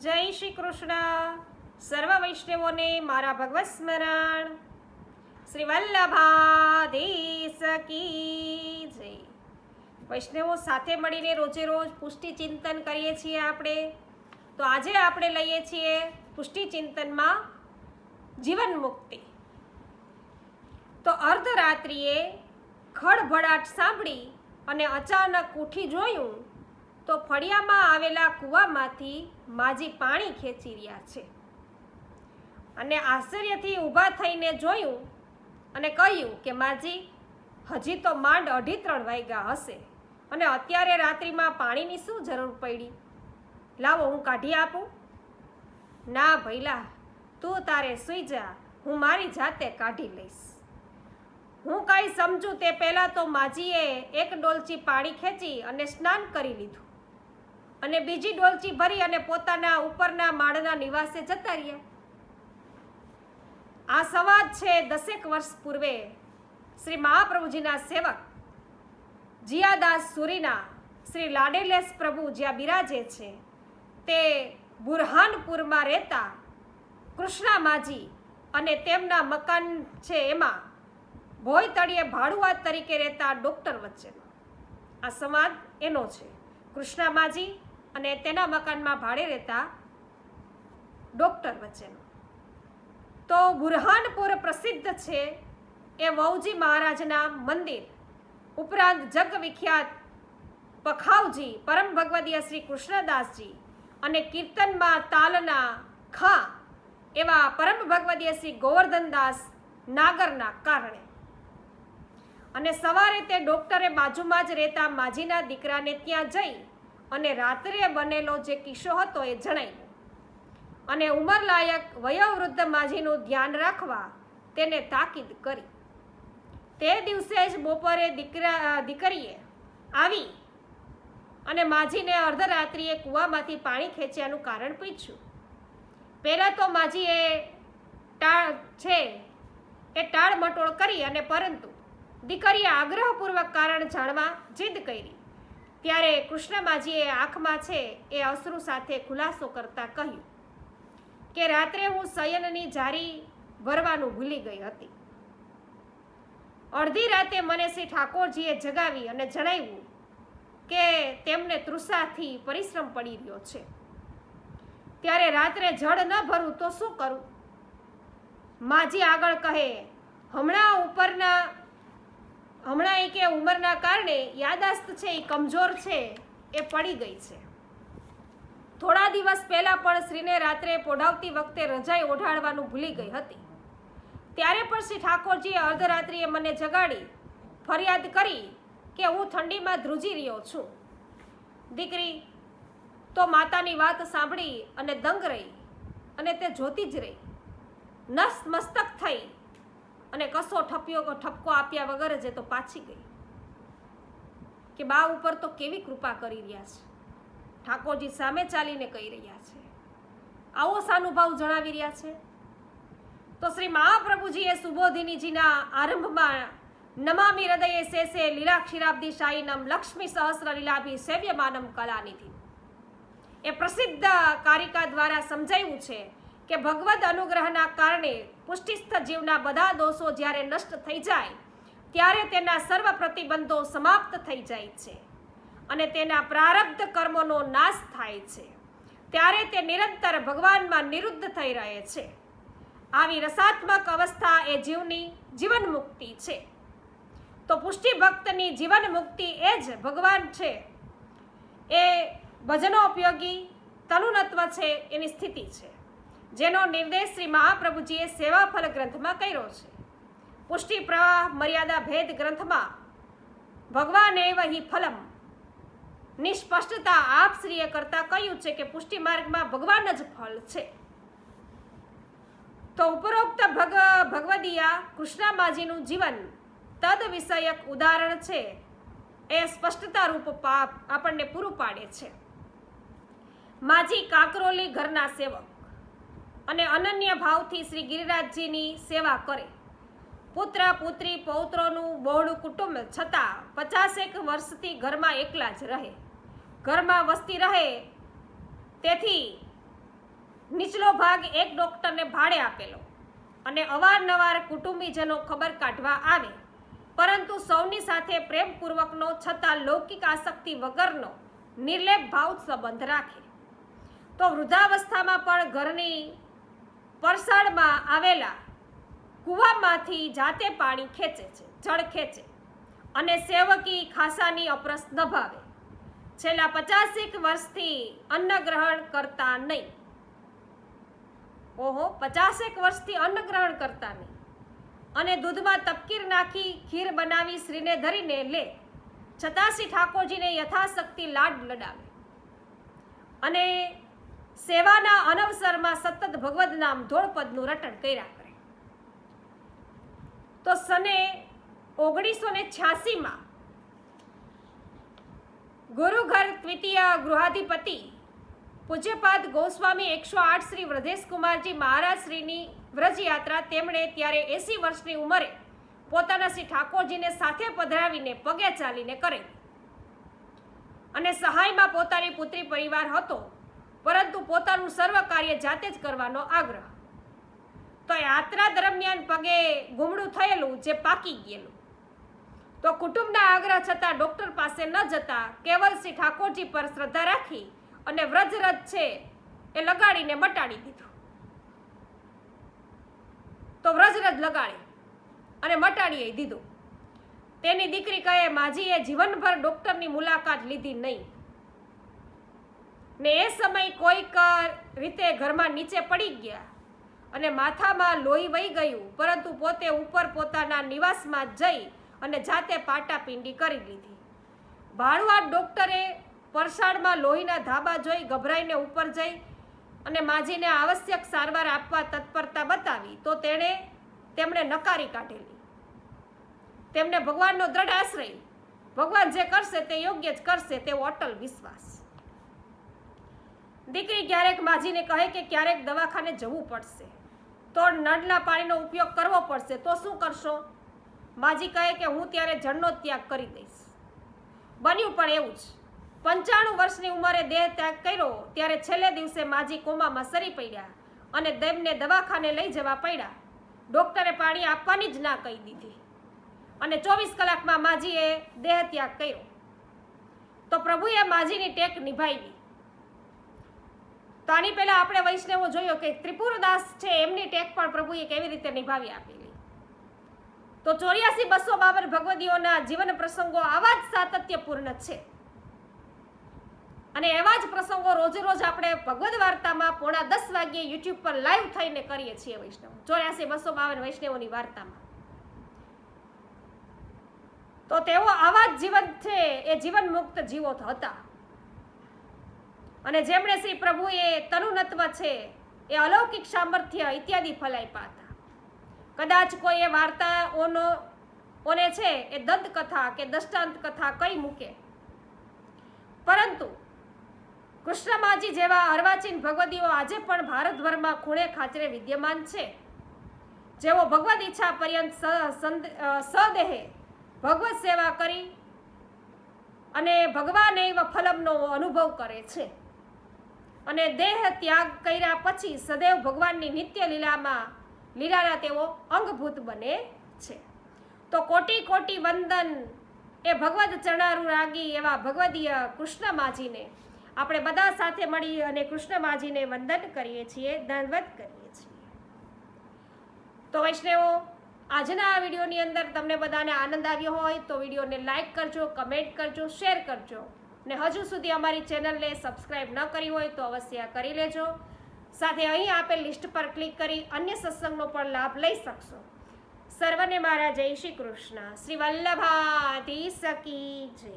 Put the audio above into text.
જય શ્રી કૃષ્ણ. સર્વ વૈષ્ણવોને મારા ભગવત સ્મરણ. શ્રી વલ્લભાધીશ કી જય. વૈષ્ણવો સાથે મળીને રોજે રોજ પુષ્ટિ ચિંતન કરીએ છીએ આપણે. તો આજે આપણે લઈએ છીએ પુષ્ટિ ચિંતનમાં જીવન મુક્તિ. તો અર્ધરાત્રિએ ખડભડાટ સાંભળી અને અચાનક ઉઠી જોયું તો ફળિયામાં આવેલા કૂવામાંથી માજી પાણી ખેંચી રહ્યા છે. અને આશ્ચર્યથી ઊભા થઈને જોયું અને કહ્યું કે, માજી, હજી તો માંડ અઢી ત્રણ વાગ્યા હશે અને અત્યારે રાત્રિમાં પાણીની શું જરૂર પડી? લાવો, હું કાઢી આપું. ના ભૈલા તું તારે સૂઈ જા, હું મારી જાતે કાઢી લઈશ. હું કાંઈ સમજું તે પહેલાં તો માજીએ એક ડોલચી પાણી ખેંચી અને સ્નાન કરી લીધું. અને બીજી ડોલચી ભરી અને પોતાના ઉપરના માળના નિવાસે જતા રહ્યા. આ સંવાદ છે દસેક વર્ષ પૂર્વે. શ્રી મહાપ્રભુજીના સેવક, જીયાદાસ સુરીના, શ્રી લાડેલેસ પ્રભુ જ્યાં બિરાજે છે, તે બુરહાનપુરમાં રહેતા કૃષ્ણા માજી અને તેમના મકાન છે એમાં ભોય તળિયે ભાડુઆત તરીકે રહેતા ડૉક્ટર વચ્ચેનો આ સંવાદ એનો છે. કૃષ્ણા માજી અને તેના મકાનમાં ભાડે રહેતા ડોક્ટર વચ્ચેનો. તો બુરહાનપુર પ્રસિદ્ધ છે એ વૌજી મહારાજના મંદિર. ઉપરાંત જગવિખ્યાત પખાવજી, પરમ ભગવદીય શ્રી કૃષ્ણદાસજી અને કીર્તનમાં તાલના ખા એવા પરમ ભગવદીય શ્રી ગોવર્ધનદાસ નાગરના કારણે. અને સવારે તે ડોક્ટરે બાજુમાં જ રહેતા માજીના દીકરાને ત્યાં જઈ અને રાત્રે બનેલો જે કિસ્સો હતો એ જણાય. અને ઉંમરલાયક વયોવૃદ્ધ માજીનું ધ્યાન રાખવા તેને તાકીદ કરી. તે દિવસે જ બપોરે દીકરા, દીકરીએ આવી અને માજીને અર્ધરાત્રિએ કૂવામાંથી પાણી ખેંચ્યાનું કારણ પૂછ્યું. પહેલાં તો માજીએ ટાળ, છે એ ટાળમટોળ કરી અને પરંતુ દીકરીએ આગ્રહપૂર્વક કારણ જાણવા જીદ કરી. ત્યારે કૃષ્ણબાજીએ આંખમાં છે એ અશ્રુ સાથે ખુલાસો કરતા કહ્યું કે રાત્રે હું શયનની જારી ભરવાનું ભૂલી ગઈ હતી. અડધી રાતે મને શ્રી ઠાકોરજીએ જગાવી અને જણાવ્યું કે તેમને તૃષાથી પરિશ્રમ પડી રહ્યો છે. ત્યારે રાત્રે જળ ન ભરું તો શું કરું? માજી આગળ કહે, હમણાં ઉપરના હમણાં એ કે ઉંમરના કારણે યાદાસ્ત છે, એ કમજોર છે, એ પડી ગઈ છે. થોડા દિવસ પહેલાં પણ શ્રીને રાત્રે પોઢાવતી વખતે રજાઈ ઓઢાડવાનું ભૂલી ગઈ હતી. ત્યારે પણ શ્રી ઠાકોરજીએ અર્ધરાત્રિએ મને જગાડી, ફરિયાદ કરી કે હું ઠંડીમાં ધ્રુજી રહ્યો છું. દીકરી, તો માતાની વાત સાંભળી અને દંગ રહી અને તે જોતી જ રહી. નસ મસ્તક થઈ અને કસો ઠપ્યો ઠપકો આપ્યા વગર જ એ તો પાછી ગઈ. કે બા ઉપર તો કેવી કૃપા કરી રહ્યા છે. ઠાકોરજી સામે ચાલીને કહી રહ્યા છે. આવો સાનુભાવ જણાવી રહ્યા છે? તો શ્રી મહાપ્રભુજીએ સુબોધિનીજીના આરંભમાં નમામી હૃદયે શેષે લીલા ક્ષીરાબ્દી શાહીનમ લક્ષ્મી સહસ્ર લીલાભી સેવ્યમાનમ કલાનિધિ. એ પ્રસિદ્ધ કારિકા દ્વારા સમજાયું છે કે ભગવદ અનુગ્રહના કારણે પુષ્ટિસ્થ જીવના બધા દોષો જ્યારે નષ્ટ થઈ જાય, ત્યારે તેના સર્વ પ્રતિબંધો સમાપ્ત થઈ જાય છે અને તેના પ્રારબ્ધ કર્મોનો નાશ થાય છે. ત્યારે તે નિરંતર ભગવાનમાં નિરુદ્ધ થઈ રહે છે. આવી રસાત્મક અવસ્થા એ જીવની જીવન મુક્તિ છે. તો પુષ્ટિ ભક્તની જીવન મુક્તિ એ જ ભગવાન છે. એ ભજનો ઉપયોગી તનુનત્વ છે, એની સ્થિતિ છે. જેનો નિર્દેશ શ્રી મહાપ્રભુજીએ સેવાફલ ગ્રંથમાં કર્યો છે. પુષ્ટિ પ્રવાહ મર્યાદા ભેદ ગ્રંથમાં ભગવાન એવ હિ ફલમ. નિષ્પષ્ટતા આપ શ્રીએ કરતા કહ્યું છે કે પુષ્ટિ માર્ગમાં ભગવાન જ ફળ છે. તો ઉપરોક્ત ભગ, ભગવદીયા કૃષ્ણામાજીનું જીવન તદ વિષયક ઉદાહરણ છે. એ સ્પષ્ટતા રૂપ પાપ આપણને પૂરું પાડે છે. માજી કાકરોલી ઘરના સેવક. અને અનન્ય ભાવથી શ્રી ગિરિરાજજીની સેવા કરે. પુત્ર, પુત્રી, પૌત્રોનું બહોળું કુટુંબ છતાં પચાસેક વર્ષથી ઘરમાં એકલા જ રહે. ઘરમાં વસ્તી રહે તેથી નીચલો ભાગ એક ડૉક્ટરને ભાડે આપેલો અને અવારનવાર કુટુંબીજનો ખબર કાઢવા આવે. પરંતુ સૌની સાથે પ્રેમપૂર્વકનો છતાં લૌકિક આસક્તિ વગરનો નિર્લેપ ભાવ સંબંધ રાખે. તો વૃદ્ધાવસ્થામાં પણ ઘરની પરસાળમાં આવેલા કૂવામાંથી જાતે પાણી ખેંચે છે, જળ ખેંચે અને સેવકી ખાસાની અપરસ નભાવે છેલ્લા પચાસેક વર્ષથી અન્ન ગ્રહણ કરતા નહીં. ઓહો, પચાસેક વર્ષથી અન્ન ગ્રહણ કરતા નહીં. અને દૂધમાં તપકીર નાખી ખીર બનાવી શ્રીને ધરીને લે. છતાં શ્રી ઠાકોરજીને યથાશક્તિ લાડ લડાવે. અને સેવાના અનવસરમાં સતત ભગવદ નામ ધોળપદનું રટણ કર્યા કરે. તો સને ઓગણીસો ને છ્યાસીમાં ગુરુઘર દ્વિતીય ગૃહાધિપતિ પૂજ્યપાદ ગોસ્વામી એકસો આઠ શ્રી વ્રજેશ કુમારજી મહારાજ શ્રીની વ્રજયાત્રા તેમણે ત્યારે એસી વર્ષની ઉંમરે પોતાના શ્રી ઠાકોરજીને સાથે પધરાવીને પગે ચાલીને કરે અને સહાયમાં પોતાની પુત્રી પરિવાર હતો. પરંતુ પોતાનું સર્વ કાર્ય જાતે જ કરવાનો આગ્રહ. તો યાત્રા દરમિયાન પગે ગુમડું થયેલું જે પાકી ગયેલું. તો કુટુંબના આગ્રહ છતાં ડૉક્ટર પાસે ન જતા કેવલસિંહ ઠાકોરજી પર શ્રદ્ધા રાખી અને વ્રજરથ છે એ લગાડીને મટાડી દીધું. તો વ્રજરથ લગાડી અને મટાડીએ દીધું. તેની દીકરી કહે, માજીએ જીવનભર ડૉક્ટરની મુલાકાત લીધી નહીં. ને એ સમય કોઈક રીતે ઘરમાં નીચે પડી ગયા અને માથામાં લોહી વહી ગયું, પરંતુ પોતે ઉપર પોતાના નિવાસમાં જઈ અને જાતે પાટાપિંડી કરી લીધી. ભાડુઆત ડોક્ટરે પરસાળમાં લોહીના ધાબા જોઈ ગભરાઈને ઉપર જઈ અને માજીને આવશ્યક સારવાર આપવા તત્પરતા બતાવી, તો તેણે તેમણે નકારી કાઢેલી. તેમને ભગવાનનો દ્રઢ આશ્રય. ભગવાન જે કરશે તે યોગ્ય જ કરશે તેવો અટલ વિશ્વાસ. દીકરી ક્યારેક માજીને કહે કે ક્યારેક દવાખાને જવું પડશે. તો નળના પાણીનો ઉપયોગ કરવો પડશે. તો શું કરશો? માજી કહે કે હું ત્યારે જળનો ત્યાગ કરી દઈશ. બન્યું પણ એવું જ. પંચાણું વર્ષની ઉંમરે દેહ ત્યાગ કર્યો, ત્યારે છેલ્લે દિવસે માજી કોમામાં સરી પડ્યા અને દેવને દવાખાને લઈ જવા પડ્યા. ડોક્ટરે પાણી આપવાની જ ના કહી દીધી. અને ચોવીસ કલાકમાં માજીએ દેહ ત્યાગ કર્યો. તો પ્રભુએ માજીની ટેક નિભાવી. તો આની પહેલા આપણે વૈષ્ણવો જોયો કે ત્રિપુરદાસ છે, એમની ટેક પણ પ્રભુએ કેવી રીતે નિભાવી આપેલી? તો ચોર્યાસી બસો બાવન ભગવદીઓના જીવન પ્રસંગો આવા જ સાતત્યપૂર્ણ છે. અને એવા જ પ્રસંગો રોજ રોજ આપણે ભગવદ વાર્તામાં પોણા દસ વાગ્યે યુટ્યુબ પર લાઈવ થઈને કરીએ છીએ વૈષ્ણવ. ચોર્યાસી બસો બાવન વૈષ્ણવોની વાર્તામાં. તો તેઓ આવા જ જીવન છે, એ જીવન મુક્ત જીવો હતા. અને જેમણે શ્રી પ્રભુએ તનુનત્વ છે એ અલૌકિક સામર્થ્ય ઇત્યાદિ ફલાઈપા હતા. કદાચ કોઈ એ વાર્તાઓનો ઓને છે એ દંત કથા કે દષ્ટાંત કથા કઈ મૂકે. પરંતુ કૃષ્ણમાજી જેવા અર્વાચીન ભગવદીઓ આજે પણ ભારતભરમાં ખૂણે ખાચરે વિદ્યમાન છે. જેઓ ભગવદ ઈચ્છા પર્યંત સદેહે ભગવત સેવા કરી અને ભગવાન એવ ફલમનો અનુભવ કરે છે. અને દેહ ત્યાગ કર્યા પછી સદૈવ ભગવાનની નિત્ય લીલામાં લીલાના તેઓ અંગભૂત બને છે. તો કોટી કોટી વંદન એ ભગવદ ચરણારુ રાગી એવા ભગવદીય કૃષ્ણ માજીને આપણે બધા સાથે મળી અને કૃષ્ણ માજીને વંદન કરીએ છીએ, દંડવત કરીએ છીએ. તો વૈષ્ણવો, આજના આ વિડીયોની અંદર તમને બધાને આનંદ આવ્યો હોય તો વિડીયોને લાઈક કરજો, કમેન્ટ કરજો, શેર કરજો. ને હજુ સુધી અમારી ચેનલને સબસ્ક્રાઈબ ન કરી હોય તો અવશ્ય કરી લેજો. સાથે અહીં આપેલ લિસ્ટ પર ક્લિક કરી અન્ય સત્સંગનો પણ લાભ લઈ શકશો. સર્વને મારા જય શ્રી કૃષ્ણ. શ્રી વલ્લભાધી સકી જય.